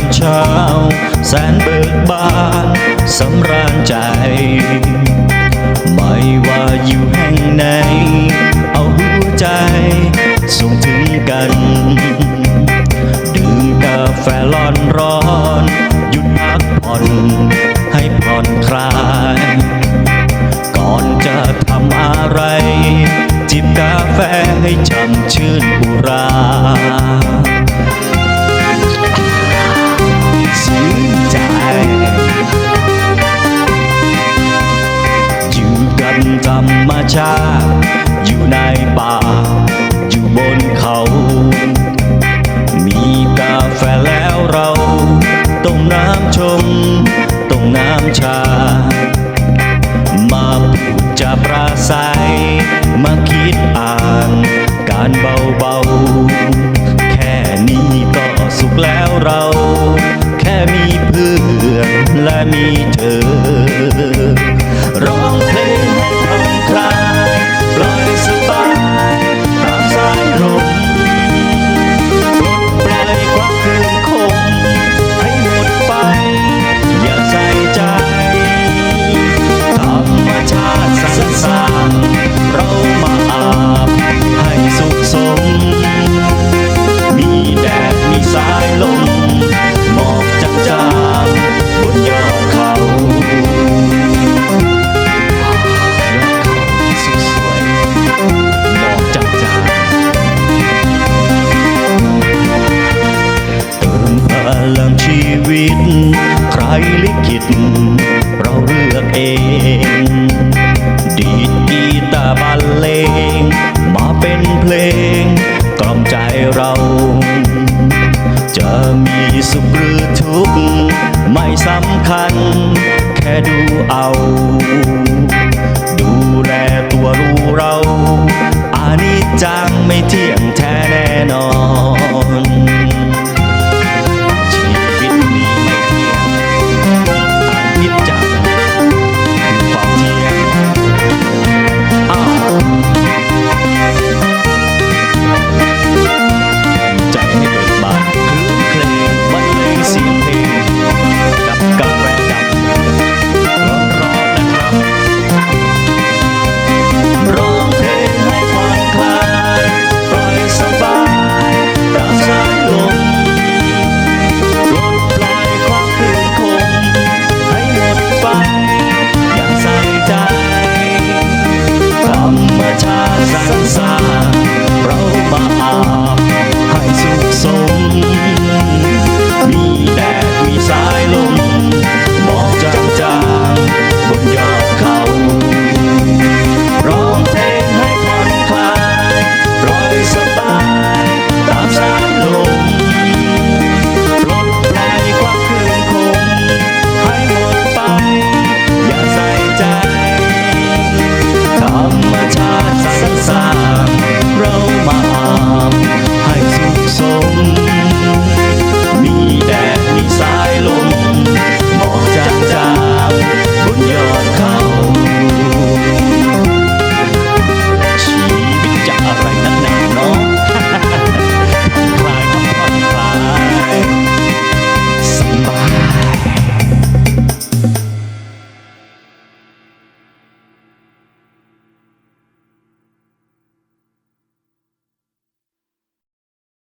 ามเช้า แสนเบิกบานสำราญใจ ไม่ว่าอยู่แห่งไหน เอาหัวใจส่งถึงกัน ชา อยู่ในป่า อยู่บนเขา มีกาแฟแล้วเราต้มน้ำชมต้มน้ำชา มาพูดจะปราศัย มาคิดอ่านการเบาๆ แค่นี้ก็สุขแล้วเรา แค่มีเพื่อนและมีเธอร้อง วิต ใครลิขิต เราเลือกเอง ดีดกีตาร์บรรเลง มาเป็นเพลง กล่อมใจเรา จะมีสุขหรือทุกข์ ไม่สำคัญ แค่ดูเอา